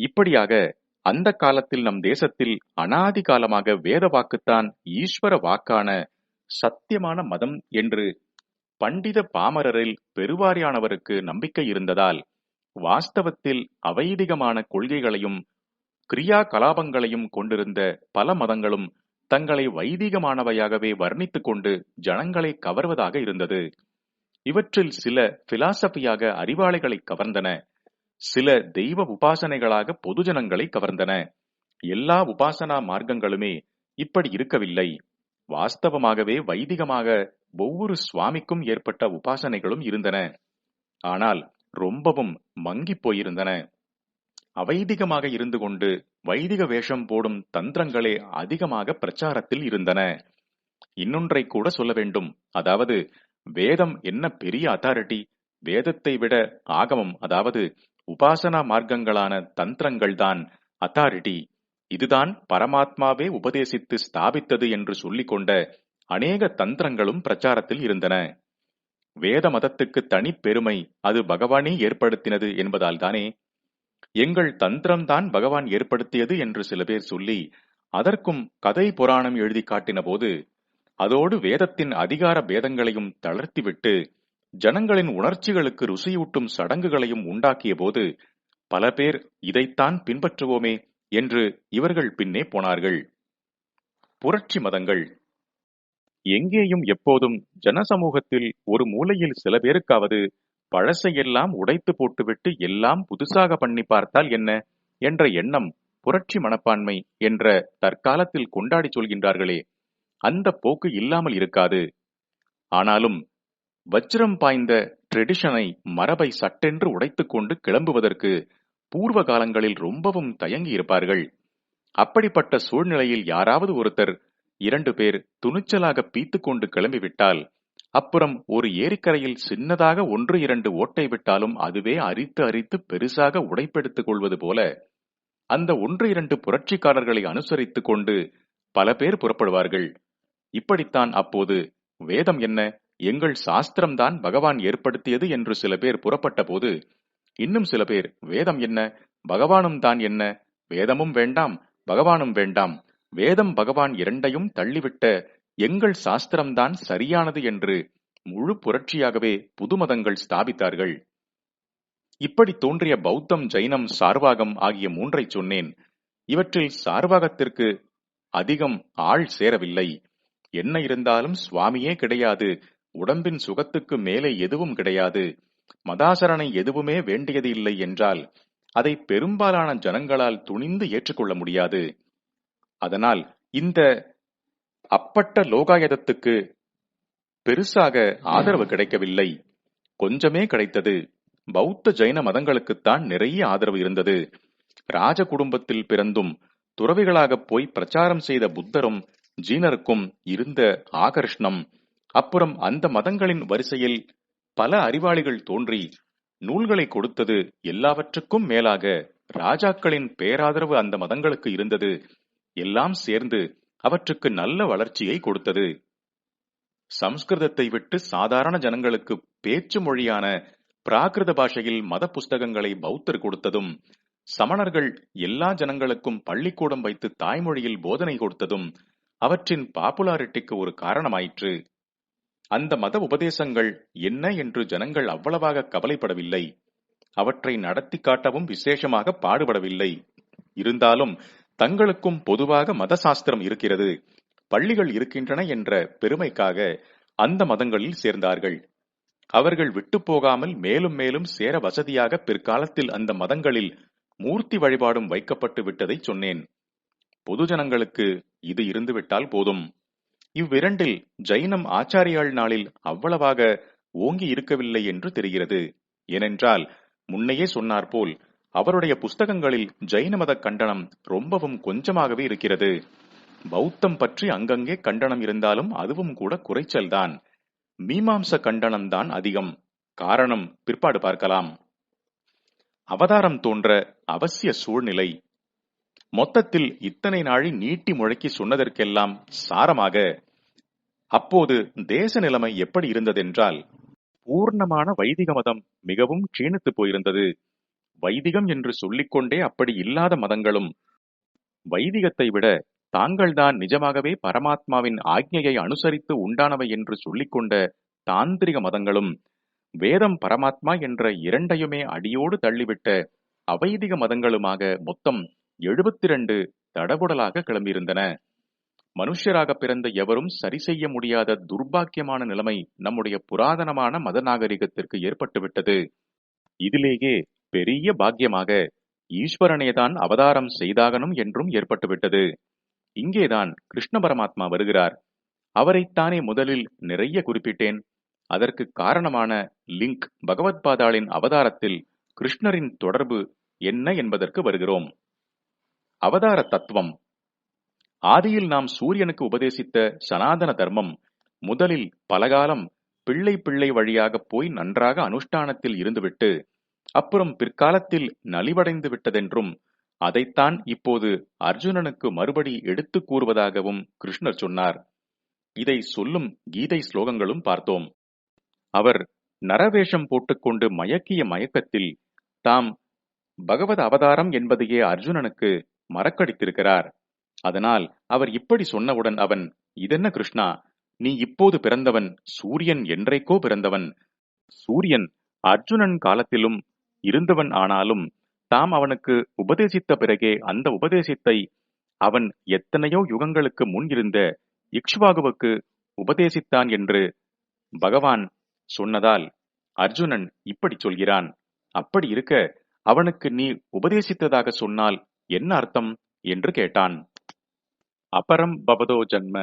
இப்படியாக அந்த காலத்தில் நம் தேசத்தில் அனாதி காலமாக வேத வாக்குத்தான் ஈஸ்வர வாக்கான சத்தியமான மதம் என்று பண்டித பாமரரில் பெருவாரியானவருக்கு நம்பிக்கை இருந்ததால் வாஸ்தவத்தில் அவைதிகமான கொள்கைகளையும் கிரியா கலாபங்களையும் கொண்டிருந்த பல மதங்களும் தங்களை வைதிகமானவையாகவே வர்ணித்துக் கொண்டு ஜனங்களை கவர்வதாக இருந்தது. இவற்றில் சில பிலாசபியாக அறிவாளிகளை கவர்ந்தன. சில தெய்வ உபாசனைகளாக பொதுஜனங்களை கவர்ந்தன. எல்லா உபாசனா மார்க்கங்களுமே இப்படி இருக்கவில்லை. வாஸ்தவமாகவே வைதிகமாக ஒவ்வொரு சுவாமிக்கும் ஏற்பட்ட உபாசனைகளும் இருந்தன. ஆனால் ரொம்பவும் மங்கி போயிருந்தன. அவைதிகமாக இருந்து கொண்டு வைதிக வேஷம் போடும் தந்திரங்களே அதிகமாக பிரச்சாரத்தில் இருந்தன. இன்னொன்றை கூட சொல்ல வேண்டும். அதாவது வேதம் என்ன பெரிய அத்தாரிட்டி வேதத்தை விட ஆகமம் அதாவது உபாசனா மார்க்கங்களான தந்திரங்கள்தான் அத்தாரிட்டி. இதுதான் பரமாத்மாவே உபதேசித்து ஸ்தாபித்தது என்று சொல்லிக் கொண்ட அநேக தந்திரங்களும் பிரச்சாரத்தில் இருந்தன. வேத மதத்துக்கு தனி பெருமை அது பகவானே ஏற்படுத்தினது என்பதால் தானே எங்கள் தந்திரம்தான் பகவான் ஏற்படுத்தியது என்று சில பேர் சொல்லி அதற்கும் கதை புராணம் எழுதி காட்டின போது அதோடு வேதத்தின் அதிகார பேதங்களையும் தளர்த்திவிட்டு ஜனங்களின் உணர்ச்சிகளுக்கு ருசியூட்டும் சடங்குகளையும் உண்டாக்கிய போது பல பேர் இதைத்தான் பின்பற்றுவோமே என்று இவர்கள் பின்னே போனார்கள். புரட்சி மதங்கள். எங்கேயும் எப்போதும் ஜனசமூகத்தில் ஒரு மூலையில் சில பேருக்காவது பழசையெல்லாம் உடைத்து போட்டுவிட்டு எல்லாம் புதுசாக பண்ணி பார்த்தால் என்ன என்ற எண்ணம் புரட்சி மனப்பான்மை என்ற தற்காலத்தில் கொண்டாடி சொல்கின்றார்களே அந்த போக்கு இல்லாமல் இருக்காது. ஆனாலும் வஜ்ரம் பாய்ந்த ட்ரெடிஷனை மரபை சட்டென்று உடைத்துக் கொண்டு கிளம்புவதற்கு பூர்வ காலங்களில் ரொம்பவும் தயங்கி இருப்பார்கள் அப்படிப்பட்ட சூழ்நிலையில் யாராவது ஒருத்தர் இரண்டு பேர் துணிச்சலாக பீத்துக் கொண்டு கிளம்பிவிட்டால் அப்புறம் ஒரு ஏரிக்கரையில் சின்னதாக ஒன்று இரண்டு ஓட்டை விட்டாலும் அதுவே அரித்து அரித்து பெருசாக உடைப்பெடுத்துக் கொள்வது போல அந்த ஒன்று இரண்டு புரட்சிக்காரர்களை அனுசரித்துக் கொண்டு பல பேர் புறப்படுவார்கள். இப்படித்தான் அப்போது வேதம் என்ன? எங்கள் சாஸ்திரம்தான் பகவான் ஏற்படுத்தியது என்று சில பேர் புறப்பட்ட போது இன்னும் சில பேர் வேதம் என்ன? பகவானும் தான் என்ன? வேதமும் வேண்டாம் பகவானும் வேண்டாம். வேதம் பகவான் இரண்டையும் தள்ளிவிட்ட எங்கள் சாஸ்திரம்தான் சரியானது என்று முழு புரட்சியாகவே புது மதங்கள் ஸ்தாபித்தார்கள். இப்படி தோன்றிய பௌத்தம் ஜைனம் சார்வாகம் ஆகிய மூன்றை சொன்னேன். இவற்றில் சார்வாகத்திற்கு அதிகம் ஆள் சேரவில்லை. என்ன இருந்தாலும் சுவாமியே கிடையாது. உடம்பின் சுகத்துக்கு மேலே எதுவும் கிடையாது. மதாசரணை எதுவுமே வேண்டியது இல்லை என்றால் அதை பெரும்பாலான ஜனங்களால் துணிந்து ஏற்றுக்கொள்ள முடியாது. அதனால் இந்த அப்பட்ட லோகாயதத்துக்கு பெருசாக ஆதரவு கிடைக்கவில்லை. கொஞ்சமே கிடைத்தது. பௌத்த ஜைன மதங்களுக்குத்தான் நிறைய ஆதரவு இருந்தது. ராஜ குடும்பத்தில் பிறந்தும் துறவிகளாக போய் பிரச்சாரம் செய்த புத்தரும் ஜீனருக்கும் இருந்த ஆகர்ஷ்ணம் அப்புறம் அந்த மதங்களின் வரிசையில் பல அறிவாளிகள் தோன்றி நூல்களை கொடுத்தது எல்லாவற்றுக்கும் மேலாக ராஜாக்களின் பேராதரவு அந்த மதங்களுக்கு இருந்தது. எல்லாம் சேர்ந்து அவற்றுக்கு நல்ல வளர்ச்சியை கொடுத்தது. சம்ஸ்கிருதத்தை விட்டு சாதாரண ஜனங்களுக்கு பேச்சு மொழியான பிராகிருத பாஷையில் மத புஸ்தகங்களை பௌத்தர் கொடுத்ததும் சமணர்கள் எல்லா ஜனங்களுக்கும் பள்ளிக்கூடம் வைத்து தாய்மொழியில் போதனை கொடுத்ததும் அவற்றின் பாப்புலாரிட்டிக்கு ஒரு காரணமாயிற்று. அந்த மத உபதேசங்கள் என்ன என்று ஜனங்கள் அவ்வளவாக கவலைப்படவில்லை. அவற்றை நடத்தி காட்டவும் விசேஷமாக பாடுபடவில்லை. இருந்தாலும் தங்களுக்கும் பொதுவாக மத சாஸ்திரம் இருக்கிறது. பள்ளிகள் இருக்கின்றன என்ற பெருமைக்காக அந்த மதங்களில் சேர்ந்தார்கள். அவர்கள் விட்டு போகாமல் மேலும் மேலும் சேர வசதியாக பிற்காலத்தில் அந்த மதங்களில் மூர்த்தி வழிபாடும் வைக்கப்பட்டு விட்டதை சொன்னேன். பொதுஜனங்களுக்கு இது இருந்துவிட்டால் போதும். இவ்விரண்டில் ஜைனம் ஆச்சாரியாள் நாளில் அவ்வளவாக ஓங்கி இருக்கவில்லை என்று தெரிகிறது. ஏனென்றால் முன்னையே சொன்னார் போல் அவருடைய புஸ்தகங்களில் ஜைன மத கண்டனம் ரொம்பவும் கொஞ்சமாகவே இருக்கிறது. பௌத்தம் பற்றி அங்கங்கே கண்டனம் இருந்தாலும் அதுவும் கூட குறைச்சல்தான். மீமாம்ச கண்டனம் தான் அதிகம். காரணம் பிற்பாடு பார்க்கலாம். அவதாரம் தோன்ற அவசிய சூழ்நிலை மொத்தத்தில் இத்தனை நாளி நீட்டி முழக்கி சொன்னதற்கெல்லாம் சாரமாக அப்போது தேச நிலைமை எப்படி இருந்ததென்றால் பூர்ணமான வைதிக மதம் மிகவும் க்ஷீணித்து போயிருந்தது. வைதிகம் என்று சொல்லிக்கொண்டே அப்படி இல்லாத மதங்களும் வைதிகத்தை விட தாங்கள்தான் நிஜமாகவே பரமாத்மாவின் ஆக்ஞையை அனுசரித்து உண்டானவை என்று சொல்லிக்கொண்ட தாந்திரிக மதங்களும் வேதம் பரமாத்மா என்ற இரண்டையுமே அடியோடு தள்ளிவிட்ட அவைதிக மதங்களுமாக மொத்தம் எழுபத்தி ரெண்டு தடபுடலாக கிளம்பியிருந்தன. மனுஷராக பிறந்த எவரும் சரி செய்ய முடியாத துர்பாக்கியமான நிலைமை நம்முடைய புராதனமான மத நாகரிகத்திற்கு ஏற்பட்டுவிட்டது. இதிலேயே பெரிய பாக்கியமாக ஈஸ்வரனேதான் அவதாரம் செய்தாகணும் என்றும் ஏற்பட்டுவிட்டது. இங்கேதான் கிருஷ்ண பரமாத்மா வருகிறார். அவரைத்தானே முதலில் நிறைய குறிப்பிட்டேன். அதற்கு காரணமான லிங்க் பகவத்பாதாளின் அவதாரத்தில் கிருஷ்ணரின் தொடர்பு என்ன என்பதற்கு வருகிறோம். அவதார தத்துவம் ஆதியில் நாம் சூரியனுக்கு உபதேசித்த சனாதன தர்மம் முதலில் பலகாலம் பிள்ளை பிள்ளை வழியாக போய் நன்றாக அனுஷ்டானத்தில் இருந்துவிட்டு அப்புறம் பிற்காலத்தில் நலிவடைந்து விட்டதென்றும் அதைத்தான் இப்போது அர்ஜுனனுக்கு மறுபடி எடுத்துக் கூறுவதாகவும் கிருஷ்ணர் சொன்னார். இதை சொல்லும் கீதை ஸ்லோகங்களும் பார்த்தோம். அவர் நரவேஷம் போட்டுக்கொண்டு மயக்கிய மயக்கத்தில் தாம் பகவத் அவதாரம் என்பதையே அர்ஜுனனுக்கு மறக்கடித்திருக்கிறார். அதனால் அவர் இப்படி சொன்னவுடன் அவன் இதென்ன கிருஷ்ணா நீ இப்போது பிறந்தவன் சூரியன் என்றைக்கோ பிறந்தவன். சூரியன் அர்ஜுனன் காலத்திலும் இருந்தவன் ஆனாலும் தாம் அவனுக்கு உபதேசித்த பிறகே அந்த உபதேசத்தை அவன் எத்தனையோ யுகங்களுக்கு முன் இருந்த இக்ஷ்வாகுவுக்கு உபதேசித்தான் என்று பகவான் சொன்னதால் அர்ஜுனன் இப்படி சொல்கிறான். அப்படி இருக்க அவனுக்கு நீ உபதேசித்ததாக சொன்னால் என்ன அர்த்தம் என்று கேட்டான். அபரம் பவதோ ஜன்ம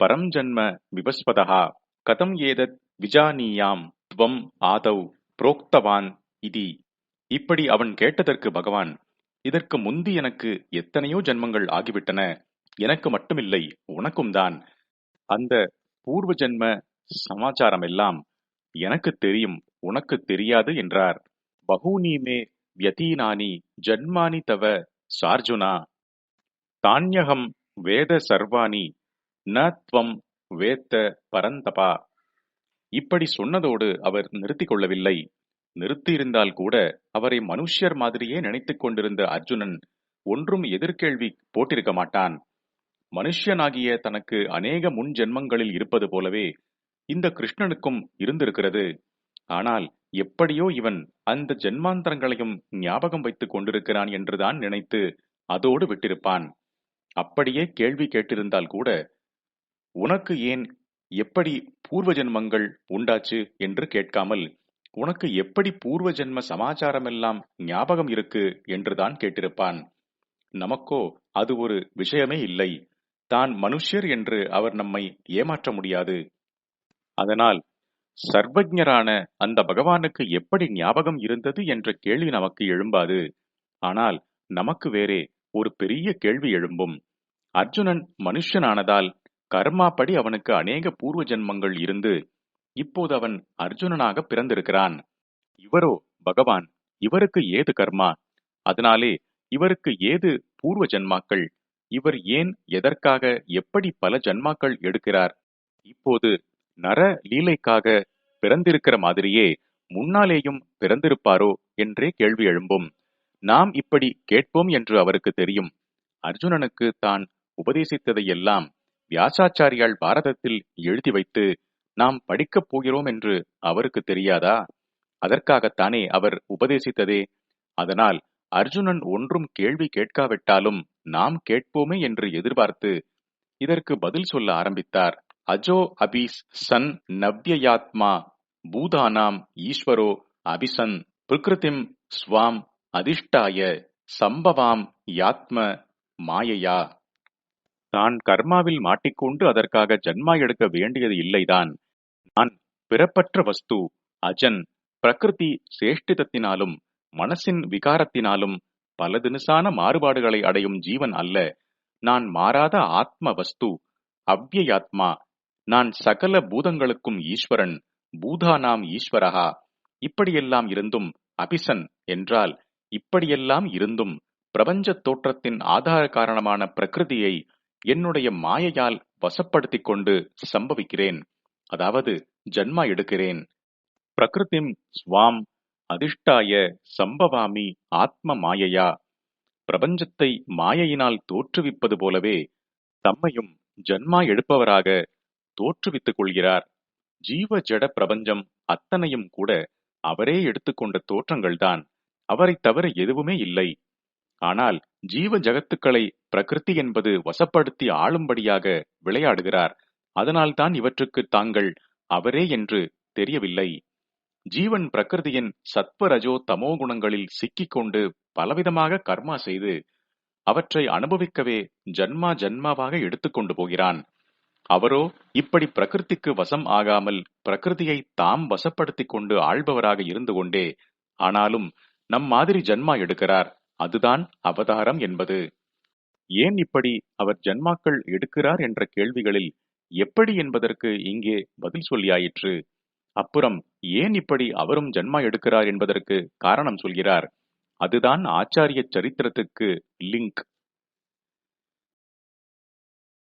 பரம் ஜன்ம விபஸ்வதா கதம் ஏதத் விஜானியாம் துவம் ஆதவ் புரோக்தவான் இதி. இப்படி அவன் கேட்டதற்கு பகவான் இதற்கு முந்தி எனக்கு எத்தனையோ ஜென்மங்கள் ஆகிவிட்டன எனக்கு மட்டுமில்லை உனக்கும் தான். அந்த பூர்வ ஜென்ம சமாச்சாரம் எல்லாம் எனக்கு தெரியும் உனக்கு தெரியாது என்றார். பகூனி மே வியதீனானி ஜன்மானி தவ சார்ஜுனா தானியகம் வேத சர்வாணி ந துவம் வேத்த பரந்தபா. இப்படி சொன்னதோடு அவர் நிறுத்திக் கொள்ளவில்லை. நிறுத்தியிருந்தால் கூட அவரை மனுஷ்யர் மாதிரியே நினைத்துக் கொண்டிருந்த அர்ஜுனன் ஒன்றும் எதிர்கேள்வி போட்டிருக்க மாட்டான். மனுஷ்யனாகிய தனக்கு அநேக முன் ஜென்மங்களில் இருப்பது போலவே இந்த கிருஷ்ணனுக்கும் இருந்திருக்கிறது. ஆனால் எப்படியோ இவன் அந்த ஜென்மாந்தரங்களையும் ஞாபகம் வைத்துக் கொண்டிருக்கிறான் என்றுதான் நினைத்து அதோடு விட்டிருப்பான். அப்படியே கேள்வி கேட்டிருந்தால் கூட உனக்கு ஏன் எப்படி பூர்வ ஜென்மங்கள் உண்டாச்சு? என்று கேட்காமல் உனக்கு எப்படி பூர்வ ஜென்ம சமாச்சாரமெல்லாம் ஞாபகம் இருக்கு? என்றுதான் கேட்டிருப்பான். நமக்கோ அது ஒரு விஷயமே இல்லை. தான் மனுஷ்யர் என்று அவர் நம்மை ஏமாற்ற முடியாது. அதனால் சர்வஜரான அந்த பகவானுக்கு எப்படி ஞாபகம் இருந்தது என்ற கேள்வி நமக்கு எழும்பாது. ஆனால் நமக்கு வேறே ஒரு பெரிய கேள்வி எழும்பும். அர்ஜுனன் மனுஷனானதால் கர்மாப்படி அவனுக்கு அநேக பூர்வ ஜென்மங்கள் இருந்து இப்போது அவன் அர்ஜுனனாக பிறந்திருக்கிறான். இவரோ பகவான் இவருக்கு ஏது கர்மா? அதனாலே இவருக்கு ஏது பூர்வ ஜென்மாக்கள்? இவர் ஏன் எதற்காக எப்படி பல ஜன்மாக்கள் எடுக்கிறார்? இப்போது நர லீலைக்காக பிறந்திருக்கிற மாதிரியே முன்னாலேயும் பிறந்திருப்பாரோ என்றே கேள்வி எழும்பும். நாம் இப்படி கேட்போம் என்று அவருக்கு தெரியும். அர்ஜுனனுக்கு தான் உபதேசித்ததையெல்லாம் வியாசாச்சாரியால் பாரதத்தில் எழுதி வைத்து நாம் படிக்கப் போகிறோம் என்று அவருக்கு தெரியாதா? அதற்காகத்தானே அவர் உபதேசித்ததே. அதனால் அர்ஜுனன் ஒன்றும் கேள்வி கேட்காவிட்டாலும் நாம் கேட்போமே என்று எதிர்பார்த்து இதற்கு பதில் சொல்ல ஆரம்பித்தார். அஜோ அபிஸ் சன் நவ்யயாத்மா பூதானாம் ஈஸ்வரோ அபிசன் பிரகிருதிம் ஸ்வாம் அதிஷ்டாய சம்பவாம் யாத்ம மாயையா. தான் கர்மாவில் மாட்டிக்கொண்டு அதற்காக ஜன்மா எடுக்க வேண்டியது இல்லைதான். நான் பிறப்பற்ற வஸ்து அஜன் பிரகிருதி சேஷ்டிதத்தினாலும் மனசின் விகாரத்தினாலும் பல தினுசான மாறுபாடுகளை அடையும் ஜீவன் அல்ல. நான் மாறாத ஆத்ம வஸ்து அவ்யயாத்மா நான் சகல பூதங்களுக்கும் ஈஸ்வரன் பூதானாம் ஈஸ்வரகா இப்படியெல்லாம் இருந்தும் அபிசன் என்றால் இப்படியெல்லாம் இருந்தும் பிரபஞ்ச தோற்றத்தின் ஆதார காரணமான பிரகிருதியை என்னுடைய மாயையால் வசப்படுத்திக் கொண்டு சம்பவிக்கிறேன். அதாவது ஜன்மா எடுக்கிறேன். பிரகிருதிம் ஸ்வாம் அதிஷ்டாய சம்பவாமி ஆத்ம மாயையா. பிரபஞ்சத்தை மாயையினால் தோற்றுவிப்பது போலவே தம்மையும் ஜன்மா எடுப்பவராக தோற்றுவித்துக் கொள்கிறார். ஜீவ ஜட பிரபஞ்சம் அத்தனையும் கூட அவரே எடுத்துக்கொண்ட தோற்றங்கள்தான். அவரைத் தவிர எதுவுமே இல்லை. ஆனால் ஜீவ ஜகத்துக்களை பிரகிருதி என்பது வசப்படுத்தி ஆளும்படியாக விளையாடுகிறார். அதனால்தான் இவற்றுக்கு தாங்கள் அவரே என்று தெரியவில்லை. ஜீவன் பிரகிருதியின் சத்வரஜோ தமோ குணங்களில் சிக்கிக்கொண்டு பலவிதமாக கர்மா செய்து அவற்றை அனுபவிக்கவே ஜன்மா ஜன்மாவாக எடுத்துக்கொண்டு போகிறான். அவரோ இப்படி பிரகிருதிக்கு வசம் ஆகாமல் பிரகிருதியை தாம் வசப்படுத்திக் கொண்டு ஆள்பவராக இருந்து கொண்டே ஆனாலும் நம் மாதிரி ஜன்மா எடுக்கிறார். அதுதான் அவதாரம் என்பது. ஏன் இப்படி அவர் ஜன்மாக்கள் எடுக்கிறார் என்ற கேள்விகளில் எப்படி என்பதற்கு இங்கே பதில் சொல்லியாயிற்று. அப்புறம் ஏன் இப்படி அவரும் ஜன்மா எடுக்கிறார் என்பதற்கு காரணம் சொல்கிறார். அதுதான் ஆச்சாரிய சரித்திரத்துக்கு லிங்க்.